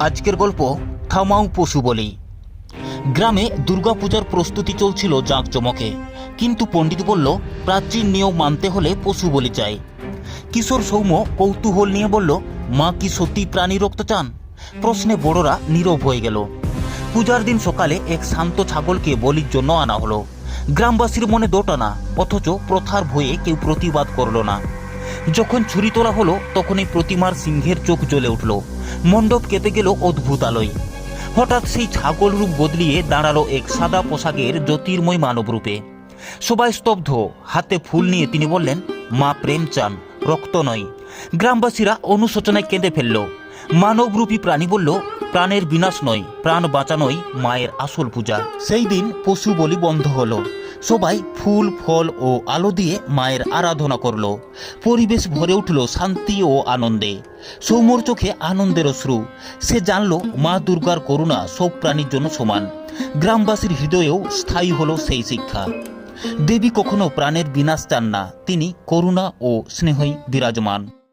আজকের গল্প থামাও পশু বলি। গ্রামে দুর্গাপূজার প্রস্তুতি চলছিল জাঁকজমকে। কিন্তু পণ্ডিত বলল, প্রাচীন নিয়ম মানতে হলে পশু বলি চাই। কিশোর সৌম্য কৌতূহল নিয়ে বলল, মা কি সত্যি প্রাণী রক্ত চান? প্রশ্নে বড়রা নীরব হয়ে গেল। পূজার দিন সকালে এক শান্ত ছাগলকে বলির জন্য আনা হলো। গ্রামবাসীর মনে দোটানা, অথচ প্রথার ভয়ে কেউ প্রতিবাদ করল না। যখন ছুরি তোলা হলো তখন এই প্রতিমার সিংহের চোখ জ্বলে উঠল। মণ্ডপ কেঁপে গেল অদ্ভুত আলোয়। হঠাৎ সেই ছাগল রূপ বদলিয়ে দাঁড়াল এক সাদা পোশাকের জ্যোতির্ময় মানব রূপে। সবাই স্তব্ধ। হাতে ফুল নিয়ে তিনি বললেন, মা প্রেম চান রক্ত নয়। গ্রামবাসীরা অনুশোচনায় কেঁদে ফেলল। মানবরূপী প্রাণী বলল, প্রাণের বিনাশ নয়, প্রাণ বাঁচানোই মায়ের আসল পূজা। সেই দিন পশু বলি বন্ধ হলো। সবাই ফুল, ফল ও আলো দিয়ে মায়ের আরাধনা করল। পরিবেশ ভরে উঠল শান্তি ও আনন্দে। সৌম্যর চোখে আনন্দের অশ্রু সে জানল, মা দুর্গার করুণা সব প্রাণীর জন্য সমান। গ্রামবাসীর হৃদয়েও স্থায়ী হলো সেই শিক্ষা। দেবী কখনো প্রাণের বিনাশ চান না। তিনি করুণা ও স্নেহই বিরাজমান।